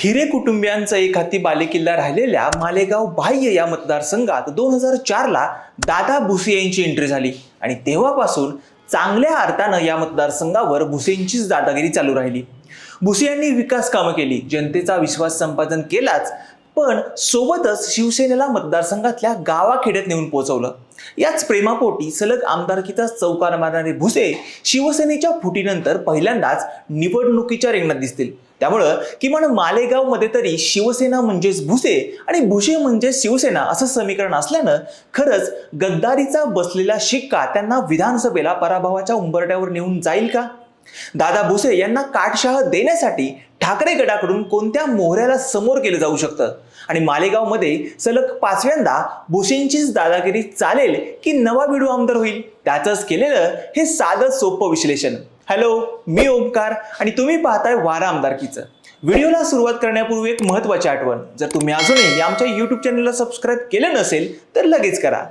हिरे कुटुंबियांचा एक हाती बालेकिल्ला राहिलेल्या मालेगाव बाह्य या मतदारसंघात दोन हजार चारला दादा भुसे यांची एंट्री झाली. आणि तेव्हापासून चांगल्या अर्थानं या मतदारसंघावर भुसेंचीच दादागिरी चालू राहिली. भुसे यांनी विकास कामं केली. जनतेचा विश्वास संपादन केलाच. पण सोबतच शिवसेनेला मतदारसंघातल्या गावाखेड्यात नेऊन पोहोचवलं. याच प्रेमापोटी सलग आमदारकीचा चौकार मारणारे भुसे शिवसेनेच्या फुटीनंतर पहिल्यांदाच निवडणुकीच्या रिंगणात दिसतील. त्यामुळं किमान मालेगावमध्ये तरी शिवसेना म्हणजेच भुसे आणि भुसे म्हणजेच शिवसेना असं समीकरण असल्यानं खरंच गद्दारीचा बसलेला शिक्का त्यांना विधानसभेला पराभवाच्या उंबरट्यावर नेऊन जाईल का? दादा भुसे यांना काटशाह देण्यासाठी ठाकरे गटाकडून कोणत्या मोहऱ्याला समोर केलं जाऊ शकतं? आणि मालेगावमध्ये सलग पाचव्यांदा भुसेंचीच दादागिरी चालेल की नवा बिडू आमदार होईल? त्याचंच केलेलं हे साधं सोपं विश्लेषण. हॅलो मी ओमकार आणि तुम्ही पाहताय वारा आमदारकीचं. व्हिडिओला सुरुवात करण्यापूर्वी एक महत्त्वाची आठवण. जर तुम्ही अजूनही आमच्या यूट्यूब चॅनलला सबस्क्राईब केलं नसेल तर लगेच करा.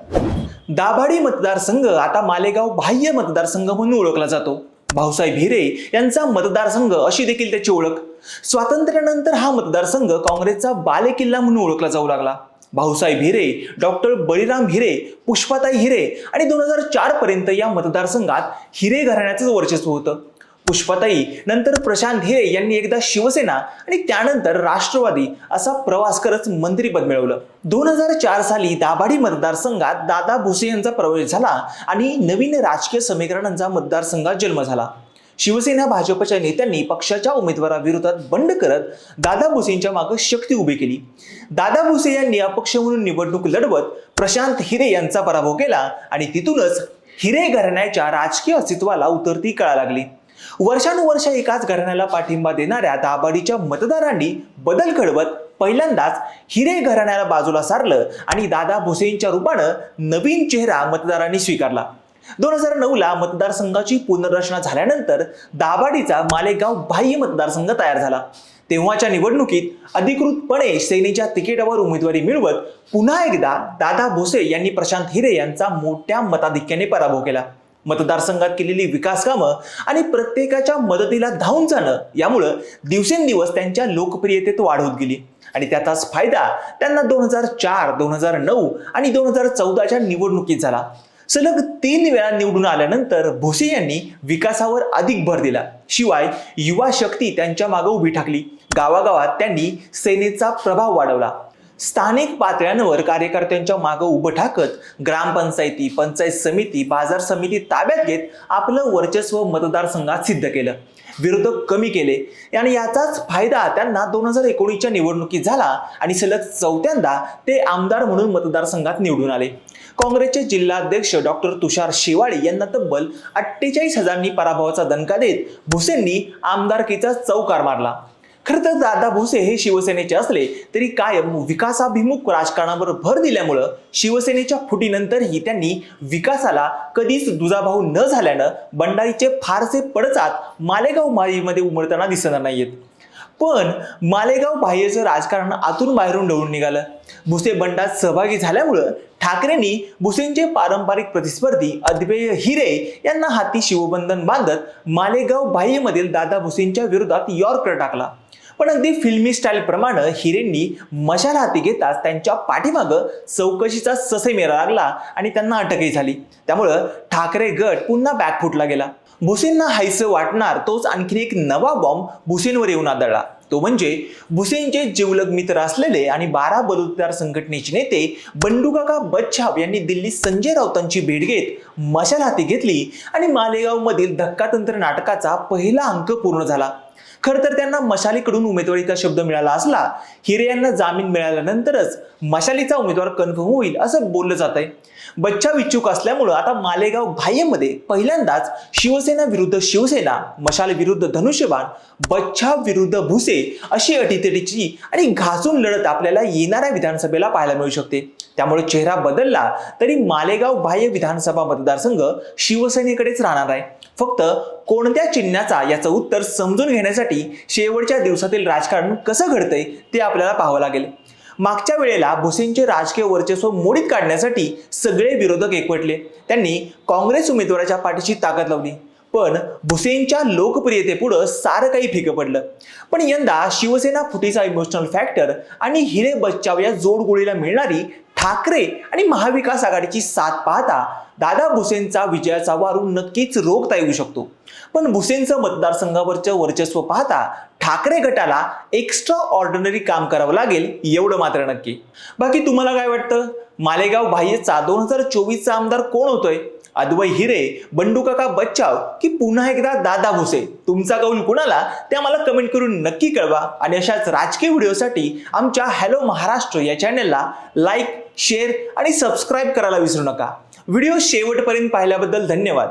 दाभाडी मतदारसंघ आता मालेगाव बाह्य मतदारसंघ म्हणून ओळखला जातो. भाऊसाहेब हिरे यांचा मतदारसंघ अशी देखील त्याची ओळख. स्वातंत्र्यानंतर हा मतदारसंघ काँग्रेसचा बालेकिल्ला म्हणून ओळखला जाऊ लागला. भाऊसाहेब हिरे डॉक्टर बळीराम हिरे पुष्पाताई हिरे आणि दोन हजार चार पर्यंत या मतदारसंघात हिरे घराण्याचं वर्चस्व होतं. पुष्पाताई नंतर प्रशांत हिरे यांनी एकदा शिवसेना आणि त्यानंतर राष्ट्रवादी असा प्रवास करत मंत्रीपद मिळवलं. दोन हजार चार साली दाभाडी मतदारसंघात दादा भुसे यांचा प्रवेश झाला आणि नवीन राजकीय समीकरणांचा मतदारसंघात जन्म झाला. शिवसेना भाजपच्या नेत्यांनी पक्षाच्या उमेदवाराविरोधात बंड करत दादा भुसेंच्या मागे शक्ती उभी केली. दादा भुसे यांनी अपक्ष म्हणून निवडणूक लढवत प्रशांत हिरे यांचा पराभव केला आणि तिथूनच हिरे घराण्याच्या राजकीय अस्तित्वाला उतरती कळा लागली. वर्षानुवर्ष एकाच घराण्याला पाठिंबा देणाऱ्या दाभाडीच्या मतदारांनी बदल घडवत पहिल्यांदाच हिरे घराण्याला बाजूला सारलं आणि दादा भुसेंच्या रूपानं नवीन चेहरा मतदारांनी स्वीकारला. दोन हजार नऊला मतदारसंघाची पुनर्रचना झाल्यानंतर दाभाडीचा मालेगाव बाह्य मतदारसंघ तयार झाला. तेव्हाच्या निवडणुकीत अधिकृतपणे सेनेच्या तिकिटावर उमेदवारी मिळवत पुन्हा एकदा दादा भोसे यांनी प्रशांत हिरे यांचा मोठ्या मताधिक्याने पराभव केला. मतदारसंघात केलेली विकास कामं आणि प्रत्येकाच्या मदतीला धावून जाणं यामुळं दिवसेंदिवस त्यांच्या लोकप्रियतेत वाढ होत गेली. आणि त्याचाच फायदा त्यांना दोन हजार चार दोन हजार नऊ आणि दोन हजार चौदाच्या निवडणुकीत झाला. सलग तीन वेळा निवडून आल्यानंतर भोसे यांनी विकासावर अधिक भर दिला. शिवाय युवा शक्ती त्यांच्या मागे उभी ठाकली. गावागावात त्यांनी सेनेचा प्रभाव वाढवला. स्थानिक पातळ्यांवर कार्यकर्त्यांच्या मागे उभं टाकत ग्रामपंचायती पंचायत समिती बाजार समिती ताब्यात घेत आपलं वर्चस्व मतदारसंघात सिद्ध केलं. विरोधक कमी केले आणि याचाच फायदा त्यांना दोन हजार एकोणीसच्या निवडणुकीत झाला आणि सलग चौथ्यांदा ते आमदार म्हणून मतदारसंघात निवडून आले. काँग्रेसचे जिल्हाध्यक्ष डॉक्टर तुषार शेवाळे यांना तब्बल अठ्ठेचाळीस हजारांनी पराभवाचा दणका देत भुसेंनी आमदारकीचा चौकार मारला. खरं तर दादा भुसे हे शिवसेनेचे असले तरी कायम विकासाभिमुख राजकारणावर भर दिल्यामुळं शिवसेनेच्या फुटीनंतरही त्यांनी विकासाला कधीच दुजाभाऊ न झाल्यानं बंडारीचे फारसे पडचात मालेगाव माळीमध्ये उमरताना दिसणार नाहीयेत. पण मालेगाव बाह्यचं राजकारण आतून बाहेरून डळून निघालं. भुसे बंडात सहभागी झाल्यामुळं ठाकरेंनी भुसेंचे पारंपरिक प्रतिस्पर्धी अद्वेय हिरे यांना हाती शिवबंधन बांधत मालेगाव बाह्यमधील दादा भुसेंच्या विरोधात यॉर्कर टाकला. पण अगदी फिल्मी स्टाईलप्रमाणे हिरेंनी मशाल हाती घेताच त्यांच्या पाठीमागं चौकशीचा ससे मेरा लागला आणि त्यांना अटकही झाली. त्यामुळं ठाकरे गट पुन्हा बॅकफुटला गेला. भुसेंना हायसं वाटणार तोच आणखी एक नवा बॉम्ब भुसेंवर येऊन आदळला. तो म्हणजे भुसेंचे जीवलग मित्र असलेले आणि बारा बलुतेदार संघटनेचे नेते बंडूकाका बच्छाव यांनी दिल्ली संजय राऊतांची भेट घेत मशाल हाती घेतली आणि मालेगावमधील धक्कातंत्र नाटकाचा पहिला अंक पूर्ण झाला. खरं तर त्यांना मशालीकडून उमेदवारीचा शब्द मिळाला असला हिरे यांना जामीन मिळाल्यानंतरच मशालीचा उमेदवार कन्फर्म होईल असं बोललं जात आहे बच्चा इच्छुक असल्यामुळं आता मालेगाव बाह्यमध्ये पहिल्यांदाच शिवसेना विरुद्ध शिवसेना मशाल विरुद्ध धनुष्यबाण बच्चा विरुद्ध भुसे अशी अटीतटीची आणि घासून लढत आपल्याला येणाऱ्या विधानसभेला पाहायला मिळू शकते. त्यामुळे चेहरा बदलला तरी मालेगाव बाह्य विधानसभा मतदारसंघ शिवसेनेकडेच राहणार आहे. फक्त कोणत्या चिन्हाचा याचं उत्तर समजून घेण्यासाठी शेवटच्या दिवसातील राजकारण कसं घडतंय ते आपल्याला पाहावं लागेल. मागच्या वेळेला भुसेंचे राजकीय वर्चस्व मोडीत काढण्यासाठी सगळे विरोधक एकवटले. त्यांनी काँग्रेस उमेदवाराच्या पाठीशी ताकद लावली. पण भुसेंच्या लोकप्रियतेपुढं सारं काही फिकं पडलं. पण यंदा शिवसेना फुटीचा इमोशनल फॅक्टर आणि हिरे बच्चाव या जोडगोळीला मिळणारी ठाकरे आणि महाविकास आघाडीची साथ पाहता दादा भुसेंचा विजयाचा वारू नक्कीच रोखता येऊ शकतो. पण भुसेंचं मतदारसंघावरचं वर्चस्व पाहता ठाकरे गटाला एक्स्ट्रा ऑर्डिनरी काम करावं लागेल एवढं मात्र नक्की. बाकी तुम्हाला काय वाटतं? मालेगाव बाह्यचा दोन हजार चोवीसचा आमदार कोण होतोय? अद्वय हिरे बंडू काका बच्चाव की पुन्हा एकदा दादा भुसे. तुमचा कौल कुणाला? ते आम्हाला कमेंट करून नक्की कळवा. आणि अशाच राजकीय व्हिडिओसाठी आमच्या हॅलो महाराष्ट्र या चॅनलला लाईक शेअर आणि सबस्क्राईब करायला विसरू नका. व्हिडिओ शेवटपर्यंत पाहिल्याबद्दल धन्यवाद.